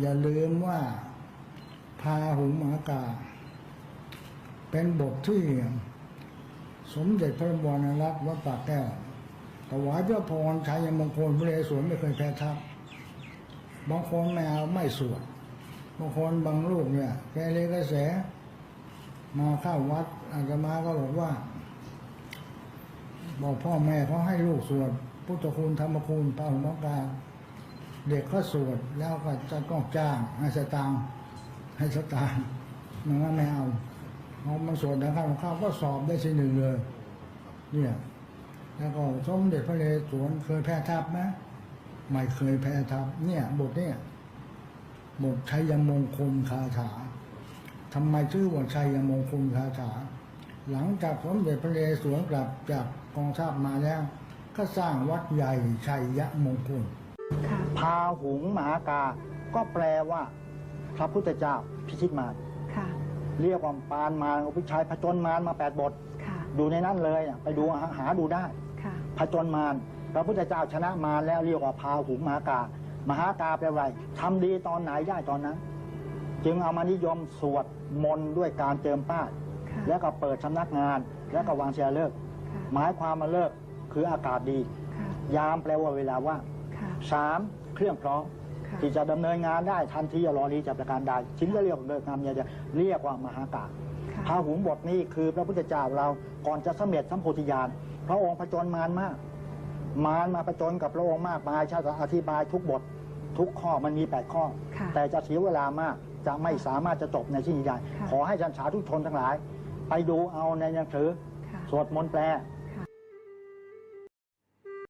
อย่าลืมว่าพาหุงหมากา เป็นบทที่สมเด็จพระบรมรัตนวัดปากแก้วถวายพระพรชัยมงคลพระเรศวรไม่เคยแพ้ทัพบางคนไม่เอาไม่สวดบางคนบางลูกเนี่ยแกเรกระแส มาเข้าวัดอาตมาก็บอกว่า บอกพ่อแม่เขาให้ลูกสวดพุทธคุณธรรมคุณพระหุมากา เด็กก็สวดแล้วก็จะต้องจ้าง ให้สตางค์ให้สตางค์มันก็ไม่เอาเอามันสวดนะครับข้าวก็สอบได้ที่หนึ่งเลย เนี่ยแล้วก็สมเด็จพระเรศวรเคยแพ้ทัพไหมไม่เคยแพ้ทัพเนี่ย บทเนี่ยบทชัยมงคลคาถาทำไมชื่อว่าชัยมงคลคาถา หลังจากสมเด็จพระเรศวรกลับจากกองทัพมาแล้ว ก็สร้างวัดใหญ่ชัยยมงคล พาหุงมหากา ก็แปลว่า พระพุทธเจ้าพิชิตมารค่ะ เรียกว่าปานมารวิชัยผจญมารมาแปดบท ค่ะ ดูในนั้นเลยน่ะไปดูหาหาดูได้ค่ะ ผจญมารพระพุทธเจ้าชนะมารแล้วเรียกว่าพาหุงมหากา มหากาแปลว่าอะไรทำดีตอนไหนได้ตอนนั้น จึงเอามานิยมสวดมนต์ด้วยการเจิมป้ายค่ะ แล้วก็เปิดสำนักงาน แล้วก็วางเชียร์เลิกษ์ค่ะ หมายความมาเลิกคืออากาศดี ค่ะ ยามแปลว่าเวลาว่างค่ะ สามเครื่องพร้อมค่ะที่จะดำเนินงานได้ทันทีอย่ารอรีจะประการใดชิ้นก็เรียกว่าเลิกงามยาจะเรียกว่ามหากาพค่ะ พาหุงบทนี้คือพระพุทธเจ้าเราก่อนจะสำเร็จสัมโพธิญาณพระองค์ผจญมารมาก มารมาผจญกับพระองค์มากมายชาติอธิบายทุกบท ทุกข้อมันมีแปดข้อ ค่ะแต่จะเสียเวลามากจะไม่สามารถจะจบในที่นี้ได้ค่ะ ขอให้ชันฉาทุกชนทั้งหลาย ไปดูเอาในหนังสือ ค่ะ สวดมนต์แปล